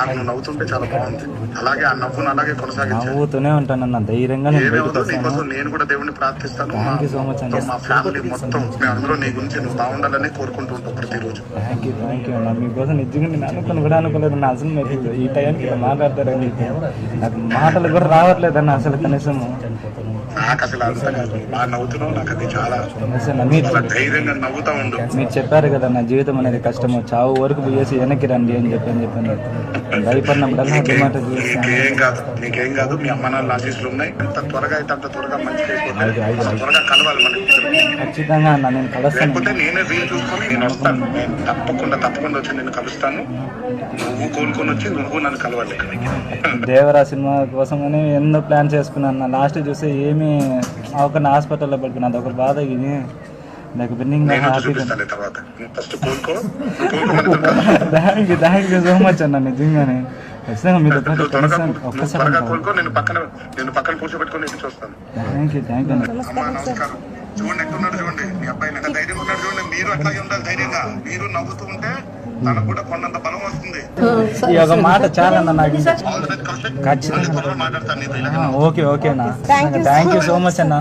నాకు నువ్వు నవ్వుతుంటే చాలా బాగుంది. అలాగే ఆ నవ్వును అలాగే నవ్వుతూనే ఉంటానన్న ధైర్యంగా నేను బయటకు ఏమవుతుందో వస్తాను నీకోసం నేను కూడా దేవుడిని ప్రార్థిస్తాను. You so much అన్న. మా- ఫ్యామిలీ మొత్తం మేమందరూ నీ గురించి నువ్వు బాగుండాలని కోరుకుంటూ ఉంటాం ప్రతిరోజు. థ్యాంక్ యూ థ్యాంక్ యూ అన్న మీకోసం నిజంగా నేను అనుకుని కూడా అనుకోలేదు నా అసలు మీరు ఈ టైంకి ఇలా మాట్లాడతారని నాకు మాటలు కూడా రావట్లేదన్న అసలు కనీసం. నాకు అసలు అర్థం కాదు. బాగా నవ్వుతున్నావు నాకు అది చాలా చాలా ధైర్యంగా నవ్వుతా ఉండు. మీరు చెప్పారు కదా నా జీవితం అనేది కష్టము. చావు వరకు పోయేసి వెనక్కి రండి అని చెప్పని చెప్పాను నీకేం కాదు నీకేం కాదు మీ అమ్మ నాన్న ఆశీస్సులు ఉన్నాయి. ఎంత త్వరగా అయితే అంత త్వరగా అంత త్వరగా కలవాలి ఖచ్చితంగా అన్న నేను కలుస్తాను. లేకపోతే నేనే వీలు చూసుకొని నేను వస్తాను. నేను తప్పకుండా తప్పకుండా వచ్చి నేను కలుస్తాను. నువ్వు కోలుకొని వచ్చి నువ్వు నన్ను కలవాలి దేవరా సినిమా కోసమని ఎన్నో ప్లాన్ చేసుకున్నాను నా లాస్ట్ చూస్తే ఏమీ ఒక హాస్పిటల్లో పడుకున్నా అదొక బాధ ఇది నాకు బిన్నింగ్ thank you thank you so much అన్న నిజంగానే ఖచ్చితంగా మీతో పాటు నువ్వు ఒక్కసారి త్వరగా కోలుకో నేను పక్కన నేను పక్కన కూర్చోబెట్టుకొని నేను చూస్తాను థ్యాంక్ యూ థ్యాంక్ యూ చూడండి ఎట్టున్నాడు చూడండి మీ అబ్బాయి ఎంత ధైర్యంగా ఉన్నాడు చూడండి మీరు అట్లాగే ఉండాలి ధైర్యంగా మీరు నవ్వుతూ ఉంటే తనకు కూడా కొండంత బలం వస్తుంది ఈ ఒక మాట చాలా అన్న నాకు ఖచ్చితంగా. ఓకే ఓకే అన్న థ్యాంక్ యూ సో మచ్ అన్న